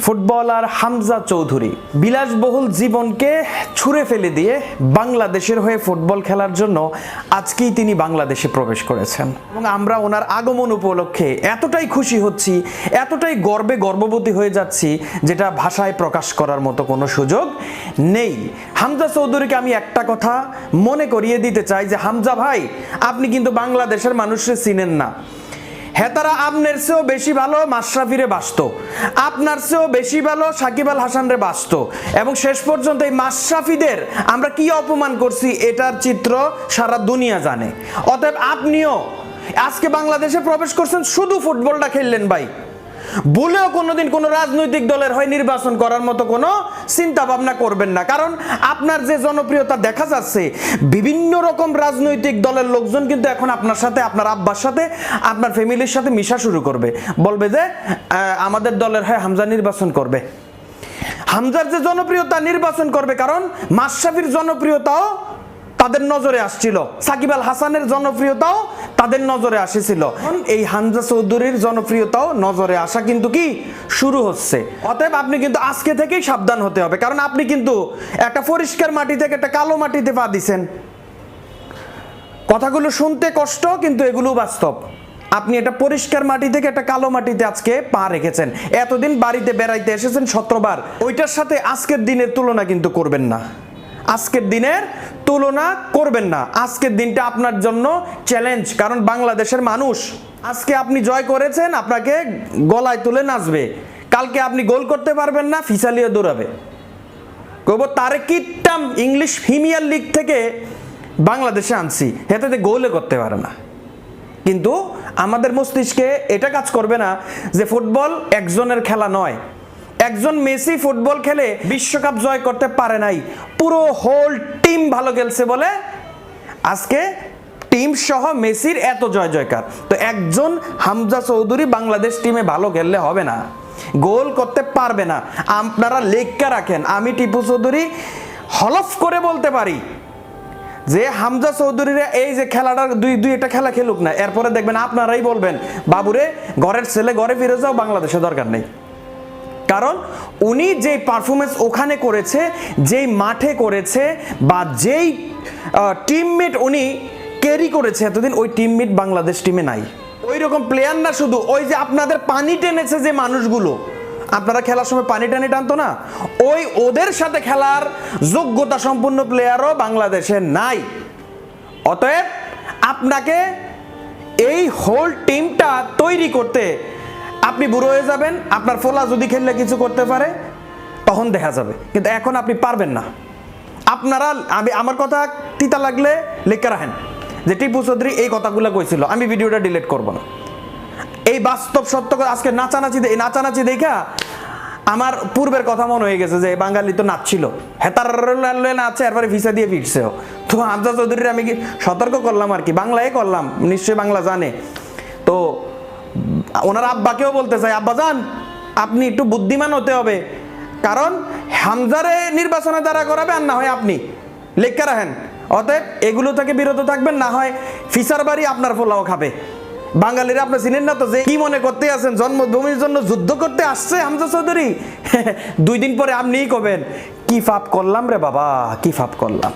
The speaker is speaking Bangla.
ফুটবলার হামজা চৌধুরী বিলাসবহুল জীবনকে ছুঁড়ে ফেলে দিয়ে বাংলাদেশের হয়ে ফুটবল খেলার জন্য আজকেই তিনি বাংলাদেশে প্রবেশ করেছেন। এবং আমরা ওনার আগমন উপলক্ষে এতটাই খুশি হচ্ছি, এতটাই গর্বে গর্ববতী হয়ে যাচ্ছি, যেটা ভাষায় প্রকাশ করার মতো কোনো সুযোগ নেই। হামজা চৌধুরীকে আমি একটা কথা মনে করিয়ে দিতে চাই যে, হামজা ভাই, আপনি কিন্তু বাংলাদেশের মানুষকে চিনেন না। হেতারা আপনার চেয়েও বেশি ভালো মাশরাফিরে বাসত আপনার চেয়েও বেশি ভালো সাকিব আল হাসানরে বাসত এবং শেষ পর্যন্ত এই মাশরাফিদের আমরা কি অপমান করছি এটার চিত্র সারা দুনিয়া জানে। অতএব আপনিও আজকে বাংলাদেশে প্রবেশ করছেন, শুধু ফুটবলটা খেললেন ভাই। ভুলেও কোনোদিন কোনো রাজনৈতিক দলের হয় নির্বাচন করার মতো কোনো চিন্তা ভাবনা করবেন না। কারণ আপনার যে জনপ্রিয়তা দেখা যাচ্ছে, বিভিন্ন রকম রাজনৈতিক দলের লোকজন কিন্তু এখন আপনার সাথে, আপনার আব্বার সাথে, আপনার ফ্যামিলির সাথে মিশা শুরু করবে। বলবে যে আমাদের দলের হয় হামজা নির্বাচন করবে। হামজার যে জনপ্রিয়তা নির্বাচন করবে, কারণ মাশরাফির জনপ্রিয়তাও তাদের নজরে আসছিল। সাকিব আল হাসানের জনপ্রিয়তাও তাদের নজরে আসেছিল এই হামজা চৌধুরীর জনপ্রিয়তাও নজরে আসা কিন্তু কি? শুরু হচ্ছে। অতএব আপনি কিন্তু আজকে থেকেই সাবধান হতে হবে। কারণ আপনি কিন্তু একটা পরিষ্কার মাটি থেকে একটা কালো মাটিতে পা দিছেন। কথাগুলো শুনতে কষ্ট, কিন্তু এগুলো বাস্তব। আপনি এটা পরিষ্কার মাটি থেকে একটা কালো মাটিতে আজকে পা রেখেছেন। এতদিন বাড়িতে বেড়াইতে এসেছেন সতেরোবার ওইটার সাথে আজকের দিনের তুলনা কিন্তু করবেন না। আজকের দিনের তুলনা করবেন না। আজকের দিনটা আপনার জন্য চ্যালেঞ্জ কারণ বাংলাদেশের মানুষ আজকে আপনি জয় করেছেন, আপনাকে গলায় তুলে নাচবে। কালকে আপনি গোল করতে পারবেন না ফিসালিয়ে দৌড়াবে। কব তারে কিট্টাম ইংলিশ প্রিমিয়ার লিগ থেকে বাংলাদেশে আনছি হেতে গোলে করতে পারে না। কিন্তু আমাদের মস্তিষ্কে এটা কাজ করবে না যে ফুটবল একজনের খেলা নয় একজন মেসি ফুটবল খেলে বিশ্বকাপ জয় করতে পারে নাই। পুরো হোল টিম ভালো খেলছে বলে আজকে টিম সহ মেসির এত জয় জয়কার। তো একজন হামজা চৌধুরী বাংলাদেশ টিমে ভালো খেললে হবে না। গোল করতে পারবে না। আপনারা লেখকা রাখেন। আমি টিপু চৌধুরী হলফ করে বলতে পারি যে হামজা চৌধুরীরা এই যে খেলাটা দুই দুই একটা খেলা খেলুক না, এরপরে দেখবেন আপনারাই বলবেন, বাবুরে, ঘরের ছেলে ঘরে ফিরে যাও, বাংলাদেশে দরকার নেই। কারণ উনি যেই পারফরমেন্স ওখানে করেছে, যেই মাঠে করেছে বা যেই টিমমেট উনি ক্যারি করেছে, এতদিন ওই টিমমেট বাংলাদেশ টিমে নাই। ওই রকম প্লেয়ার না শুধু, ওই যে আপনাদের পানি টেনেছে যে মানুষগুলো। আপনারা খেলার সময় পানি টানি টানতো না। ওই ওদের সাথে খেলার যোগ্যতা সম্পন্ন প্লেয়ারও বাংলাদেশে নাই। অতএব আপনাকে এই হোল টিমটা তৈরি করতে আপনি বুড়ো হয়ে যাবেন, আপনার ফোলা যদি খেললে কিছু করতে পারে, তখন দেখা যাবে। কিন্তু এখন আপনি পারবেন না। আপনারা, আমি, আমার কথা তিতা লাগলে লেখা রাখেন যে টিপু চৌধুরী এই কথাগুলো কইছিল। আমি ভিডিওটা ডিলিট করব না। এই বাস্তব সত্য কথা, আজকে নাচানাচি এই নাচানাচি দেখা আমার পূর্বের কথা মনে হয়ে গেছে যে বাঙালি তো নাচছিল। হেতার নাচছে এরপরে ভিসা দিয়ে ফিরছেও তো হামজা চৌধুরীর আমি কি সতর্ক করলাম আর কি? বাংলায় করলাম, নিশ্চয়ই বাংলা জানে। তো ওনার আব্বাকেও বলতে চাই, আব্বা যান, আপনি একটু বুদ্ধিমান হতে হবে। কারণ হামজারে নির্বাচনে দ্বারা করাবে আর না হয় আপনি। লেখা রাখেন। অতএব এগুলো থেকে বিরত থাকবেন, না হয় ফিসার বাড়ি আপনার পোলাও খাবে। বাঙালিরা আপনি চিনেন না তো যে কি মনে করতে আছেন? জন্মভূমির জন্য যুদ্ধ করতে আসছে হামজা চৌধুরী? দুই দিন পরে আপনিই কবেন, কি ফাপ করলাম রে বাবা, কি ফাপ করলাম।